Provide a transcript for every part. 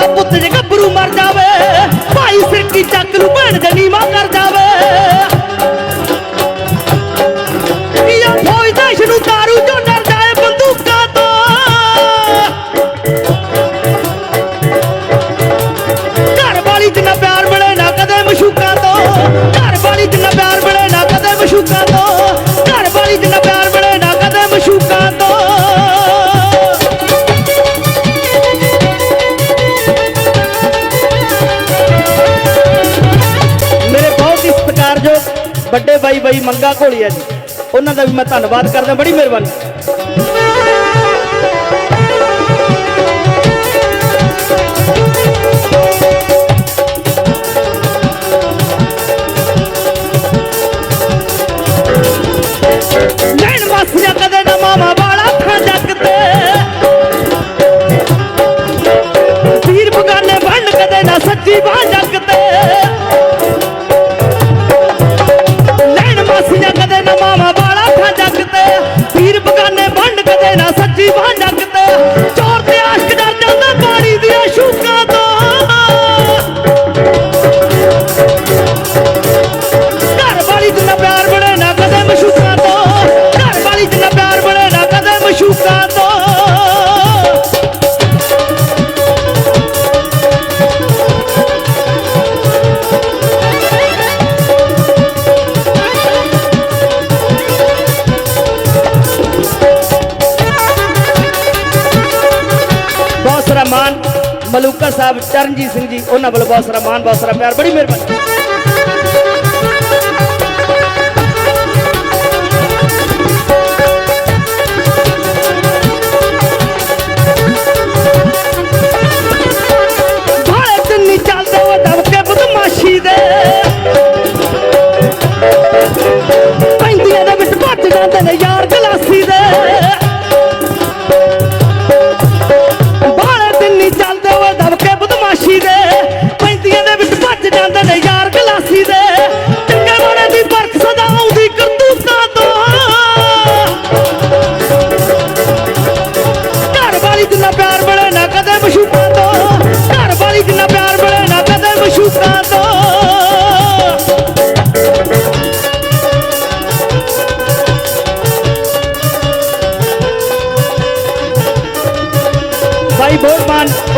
kaput ਜੋ ਵੱਡੇ ਬਾਈ ਬਾਈ ਮੰਗਾ ਘੋਲੀਆ ਜੀ। ਉਹਨਾਂ ਦਾ ਵੀ ਮੈਂ ਧੰਨਵਾਦ ਕਰਦਾ, ਬੜੀ ਮਿਹਰਬਾਨੀ। ਕਦੇ ਨਾ ਮਾਵਾ ਵਾਲਾ ਥਾਂ ਬਣ ਕਦੇ ਨਾ ਸੱਚੀ ਬਾਹ ਤੇ ਸਾਰਾ ਮਾਨ ਮਲੂਕਾ ਸਾਹਿਬ ਚਰਨਜੀਤ ਸਿੰਘ ਜੀ, ਉਹਨਾਂ ਵੱਲੋਂ ਬਹੁਤ ਸਾਰਾ ਮਾਨ ਬਹੁਤ ਸਾਰਾ ਪਿਆਰ, ਬੜੀ ਮਿਹਰਬਾਨੀ।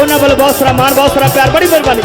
ਉਹਨਾਂ ਵੱਲੋਂ ਬਹੁਤ ਸਾਰਾ ਮਾਣ ਬਹੁਤ ਸਾਰਾ ਪਿਆਰ ਬੜੀ ਮਿਹਰਬਾਨੀ।